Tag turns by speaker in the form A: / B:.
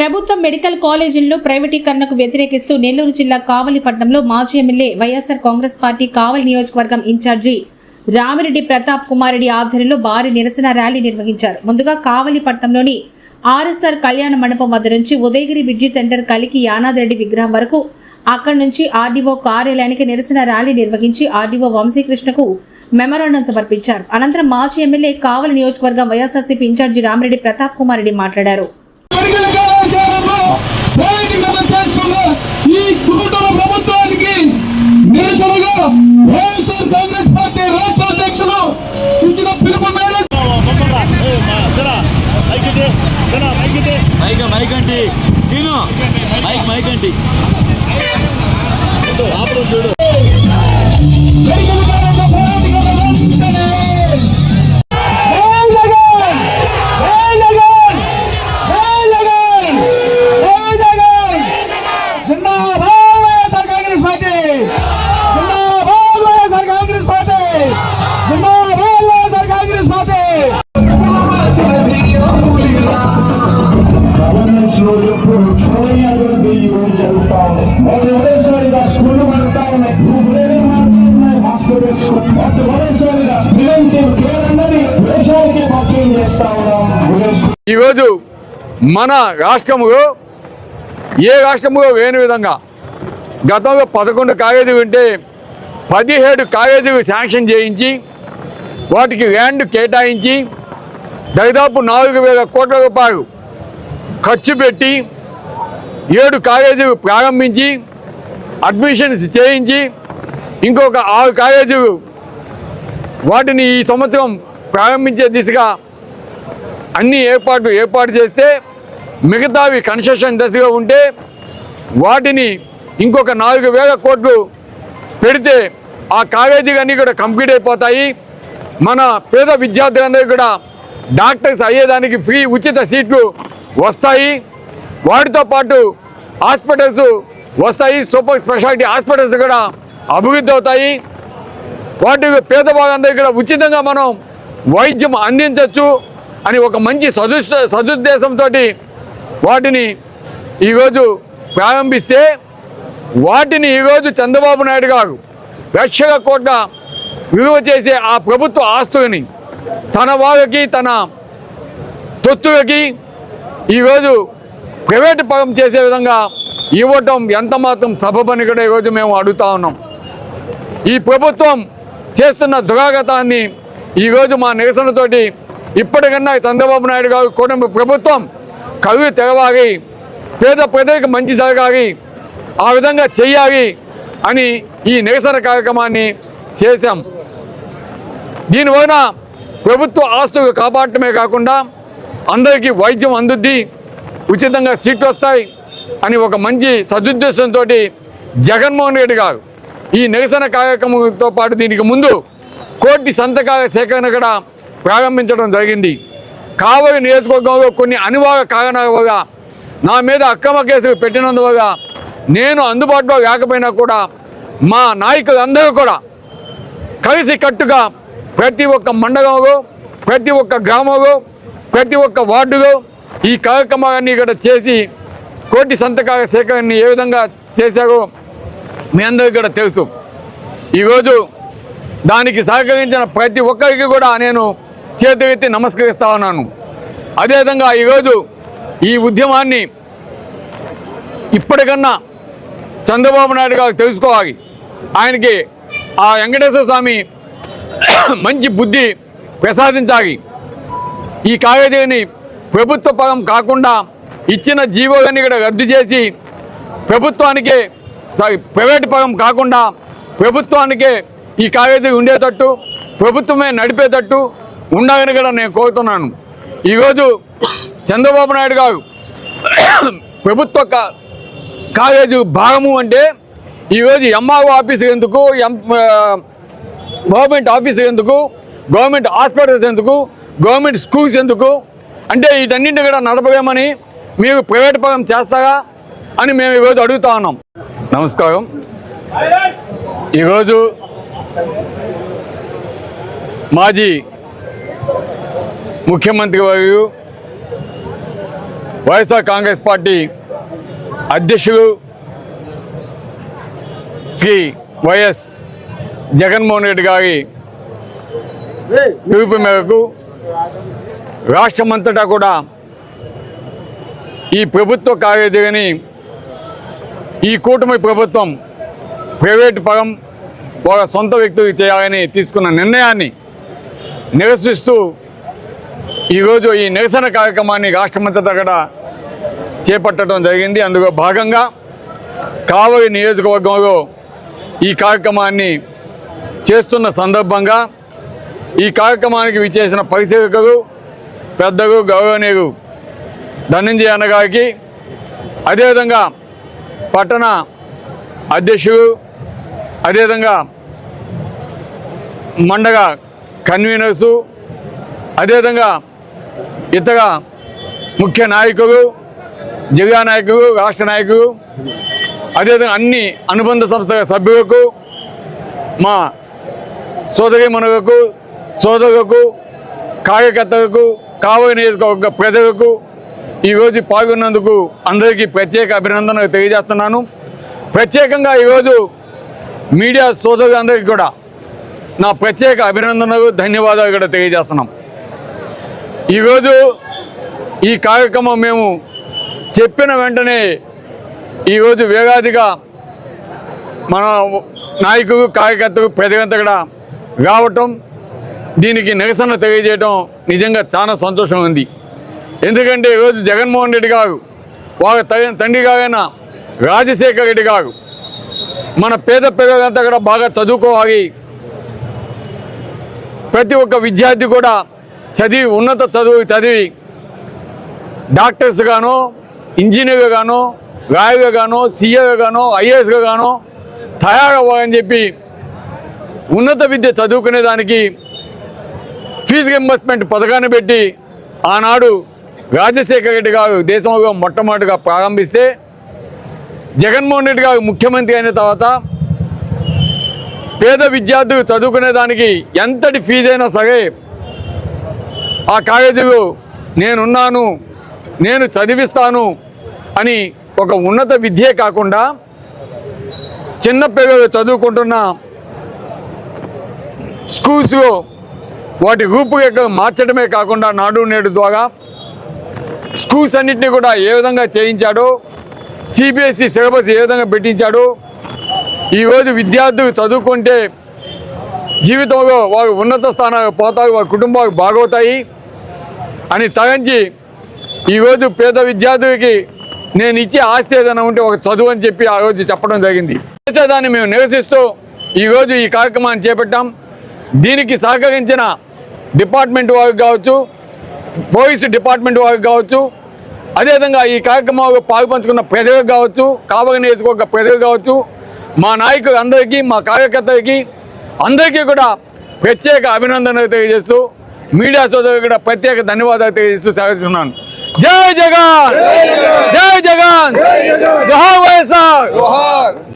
A: ప్రభుత్వ మెడికల్ కాలేజీల్లో ప్రైవేటీకరణకు వ్యతిరేకిస్తూ నెల్లూరు జిల్లా కావలిపట్నంలో మాజీ MLA YSR Congress party Kavali నియోజకవర్గం ఇన్ఛార్జి రామిరెడ్డి ప్రతాప్ కుమార్ రెడ్డి ఆధ్వర్యంలో భారీ నిరసన ర్యాలీ నిర్వహించారు. ముందుగా కావలిపట్నంలోని ఆర్ఎస్ఆర్ కళ్యాణ మండపం వద్ద నుంచి ఉదయగిరి విద్యుత్ సెంటర్ కలికి యానాదిరెడ్డి విగ్రహం వరకు అక్కడి నుంచి ఆర్డీఓ కార్యాలయానికి నిరసన ర్యాలీ నిర్వహించి ఆర్డీఓ వంశీకృష్ణకు మెమరాండం సమర్పించారు. అనంతరం మాజీ ఎమ్మెల్యే కావలి నియోజకవర్గం YSRCP in charge Ramireddy Pratap Kumar Reddy మాట్లాడారు
B: మెడికల్ కళాశాలలో ప్రైవేటీకరణ చేస్తున్న ఈ కుటుంబ ప్రభుత్వానికి నిరసనగా వైఎస్ఆర్ కాంగ్రెస్ పార్టీ రాష్ట్ర అధ్యక్షులు ఇచ్చిన పిలుపు మేరకు
C: మైక్ మైక్ అంటే. మైక్ మైక్ అంటే.
D: ఈ రోజు జరుగుతా ఉంది మొదటిసారిగా స్కూల్ పడతా ఉన్నాయి వేరే మార్గాలు ఉన్నాయి హాస్పిటల్స్ మొదటిసారిగా ప్రివెంటివ్ కేర్ అన్నది దేశానికి పరిచయం చేస్తా ఉన్నాం
E: ఈరోజు మన రాష్ట్రములో ఏ రాష్ట్రములో లేని విధంగా గతంలో పదకొండు కాలేజీలు ఉంటే పదిహేడు కాలేజీలు శాంక్షన్ చేయించి వాటికి ల్యాండ్ కేటాయించి దాదాపు నాలుగు వేల కోట్ల రూపాయలు ఖర్చు పెట్టి ఏడు కాలేజీలు ప్రారంభించి అడ్మిషన్స్ చేయించి ఇంకొక ఆరు కాలేజీలు వాటిని ఈ సంవత్సరం ప్రారంభించే దిశగా అన్ని ఏర్పాట్లు ఏర్పాటు చేస్తే మిగతావి కన్స్ట్రక్షన్ దశలో ఉంటే వాటిని ఇంకొక నాలుగు వేల కోట్లు పెడితే ఆ కాలేజీలన్నీ కూడా కంప్లీట్ అయిపోతాయి. మన పేద విద్యార్థులందరూ కూడా డాక్టర్స్ అయ్యేదానికి ఫ్రీ ఉచిత సీట్లు వస్తాయి. వాటితో పాటు హాస్పిటల్స్ వస్తాయి సూపర్ స్పెషాలిటీ హాస్పిటల్స్ కూడా అభివృద్ధి అవుతాయి. వాటి పేద భాగంతో కూడా ఉచితంగా మనం వైద్యం అందించవచ్చు అని ఒక మంచి సదు సదుద్దేశంతో వాటిని ఈరోజు ప్రారంభిస్తే వాటిని ఈరోజు చంద్రబాబు నాయుడు గారు లక్షల కోట్ల విలువ చేసే ఆ ప్రభుత్వ ఆస్తులని తన వాళ్ళకి తన తొత్తులకి ఈరోజు ప్రైవేటు పగం చేసే విధంగా ఇవ్వటం ఎంత మాత్రం సబబని కూడా ఈరోజు మేము అడుగుతా ఉన్నాం. ఈ ప్రభుత్వం చేస్తున్న దురాగతాన్ని ఈరోజు మా నిరసనతోటి ఇప్పటికన్నా చంద్రబాబు నాయుడు గారు కుటుంబ ప్రభుత్వం కవి తెరవాలి పేద ప్రజలకు మంచి జరగాలి ఆ విధంగా చెయ్యాలి అని ఈ నిరసన కార్యక్రమాన్ని చేశాం. దీనివలన ప్రభుత్వ ఆస్తులు కాపాడటమే కాకుండా అందరికీ వైద్యం అందుద్ది ఉచితంగా సీట్లు వస్తాయి అని ఒక మంచి సదుద్దేశంతో జగన్మోహన్ రెడ్డి గారు ఈ నిరసన కార్యక్రమంతో పాటు దీనికి ముందు కోటి సంతకాల సేకరణ కూడా ప్రారంభించడం జరిగింది. కావలి నియోజకవర్గంలో కొన్ని అనివార్య కారణాల వల్ల నా మీద అక్రమ కేసులు పెట్టినందువల్ల నేను అందుబాటులో లేకపోయినా కూడా మా నాయకులందరూ కూడా కలిసి కట్టుగా ప్రతి ఒక్క మండలంలో ప్రతి ఒక్క గ్రామంలో ప్రతి ఒక్క వార్డులో ఈ కార్యక్రమాన్ని కూడా చేసి కోటి సంతకాల సేకరణని ఏ విధంగా చేశారో మీ అందరికీ కూడా తెలుసు. ఈరోజు దానికి సహకరించిన ప్రతి ఒక్కరికి కూడా నేను చేతులెత్తి నమస్కరిస్తా ఉన్నాను. అదేవిధంగా ఈరోజు ఈ ఉద్యమాన్ని ఇప్పటికన్నా చంద్రబాబు నాయుడు గారు తెలుసుకోవాలి. ఆయనకి ఆ వెంకటేశ్వర స్వామి మంచి బుద్ధి ప్రసాదించాలి. ఈ కాలేజీని ప్రభుత్వ పదం కాకుండా ఇచ్చిన జీవోని కూడా రద్దు చేసి ప్రభుత్వానికే సారీ ప్రైవేట్ పదం కాకుండా ప్రభుత్వానికే ఈ కాలేజీ ఉండేటట్టు ప్రభుత్వమే నడిపేటట్టు ఉండాలని కూడా నేను కోరుతున్నాను. ఈరోజు చంద్రబాబు నాయుడు గారు ప్రభుత్వ కాలేజీ భాగము అంటే ఈరోజు ఎంఆర్ఓ ఆఫీస్ ఎందుకు ఎం గవర్నమెంట్ ఆఫీస్ ఎందుకు గవర్నమెంట్ హాస్పిటల్స్ ఎందుకు గవర్నమెంట్ స్కూల్స్ ఎందుకు అంటే వీటన్నింటిని కూడా నడపలేమని మీరు ప్రైవేట్ పరం చేస్తారా అని మేము ఈరోజు అడుగుతా ఉన్నాం. నమస్కారం. ఈరోజు మాజీ ముఖ్యమంత్రి వారు వైఎస్ఆర్ కాంగ్రెస్ పార్టీ అధ్యక్షులు శ్రీ వైఎస్ జగన్మోహన్ రెడ్డి గారి పిలుపు మేరకు రాష్ట్రమంతటా కూడా ఈ ప్రభుత్వ కార్యదర్శిని ఈ కూటమి ప్రభుత్వం ప్రైవేటు పరం వాళ్ళ సొంత వ్యక్తులకు చేయాలని తీసుకున్న నిర్ణయాన్ని నిరసిస్తూ ఈరోజు ఈ నిరసన కార్యక్రమాన్ని రాష్ట్రమంతటా కూడా చేపట్టడం జరిగింది. అందులో భాగంగా కావలి నియోజకవర్గంలో ఈ కార్యక్రమాన్ని చేస్తున్న సందర్భంగా ఈ కార్యక్రమానికి విచ్చేసిన పరిశీలకులు పెద్దకు గౌరవనీయులు ధనంజయ అన్నగారికి అదేవిధంగా పట్టణ అధ్యక్షులు అదేవిధంగా మండగ కన్వీనర్సు అదేవిధంగా ఇతర ముఖ్య నాయకులు జిల్లా నాయకులు రాష్ట్ర నాయకులు అదేవిధంగా అన్ని అనుబంధ సంస్థల సభ్యులకు మా సోదరి మనులకు సోదరులకు కార్యకర్తలకు కాబోయే నియోజకవర్గ ప్రజలకు ఈరోజు పాల్గొన్నందుకు అందరికీ ప్రత్యేక అభినందనలు తెలియజేస్తున్నాను. ప్రత్యేకంగా ఈరోజు మీడియా సోదరులందరికీ కూడా నా ప్రత్యేక అభినందనలు ధన్యవాదాలు కూడా తెలియజేస్తున్నాం. ఈరోజు ఈ కార్యక్రమం మేము చెప్పిన వెంటనే ఈరోజు వేగాదిగా మన నాయకులు కార్యకర్తలు ప్రజలంతా కూడా రావటం దీనికి నిరసన తెలియజేయడం నిజంగా చాలా సంతోషం ఉంది ఎందుకంటే ఈరోజు జగన్మోహన్ రెడ్డి గారు వారి తండ్రి గారైన రాజశేఖర రెడ్డి గారు మన పేద పిల్లలంతా కూడా బాగా చదువుకోవాలి. ప్రతి ఒక్క విద్యార్థి కూడా చదివి ఉన్నత చదువు చదివి డాక్టర్స్ గానో ఇంజనీర్గా గానో రాయగా గానో సీఏగా గానో ఐఏఎస్గా గానో తయారవ్వాలని చెప్పి ఉన్నత విద్య చదువుకునే దానికి ఫీజు రింబర్స్మెంట్ పథకాన్ని పెట్టి ఆనాడు రాజశేఖర రెడ్డి గారు దేశంలో మొట్టమొదటిగా ప్రారంభిస్తే జగన్మోహన్ రెడ్డి గారు ముఖ్యమంత్రి అయిన తర్వాత పేద విద్యార్థులు చదువుకునే దానికి ఎంతటి ఫీజు అయినా సరే ఆ కాలేజీలో నేనున్నాను నేను చదివిస్తాను అని ఒక ఉన్నత విద్యే కాకుండా చిన్న పిల్లలు చదువుకుంటున్న స్కూల్స్లో వాటి రూపురేఖలు మార్చడమే కాకుండా నాడు నేడు ద్వారా స్కూల్స్ అన్నింటినీ కూడా ఏ విధంగా చేయించాడు సిబిఎస్ఈ సిలబస్ ఏ విధంగా పెట్టించాడు ఈరోజు విద్యార్థులు చదువుకుంటే జీవితంలో వారు ఉన్నత స్థానాలకు పోతారు వారి కుటుంబాలు బాగవుతాయి అని తలంచి ఈరోజు పేద విద్యార్థులకి నేను ఇచ్చే ఆస్తి ఏదైనా ఉంటే ఒక చదువు అని చెప్పి ఆ రోజు చెప్పడం జరిగింది. అయితే దాన్ని మేము నివసిస్తూ ఈరోజు ఈ కార్యక్రమాన్ని చేపట్టాం. దీనికి సహకరించిన డిపార్ట్మెంట్ వారికి కావచ్చు పోలీసు డిపార్ట్మెంట్ వారికి కావచ్చు అదేవిధంగా ఈ కార్యక్రమంలో పాల్పంచుకున్న ప్రజలకు కావచ్చు కావలి నియోజకవర్గ ప్రజలకు కావచ్చు మా నాయకులు అందరికీ మా కార్యకర్తలకి అందరికీ కూడా ప్రత్యేక అభినందనలు తెలియజేస్తూ మీడియా సోదరులకు కూడా ప్రత్యేక ధన్యవాదాలు తెలియజేస్తూ సెలవుతున్నాను జై జగన్ జై జగన్ జోహార్ వైఎస్ఆర్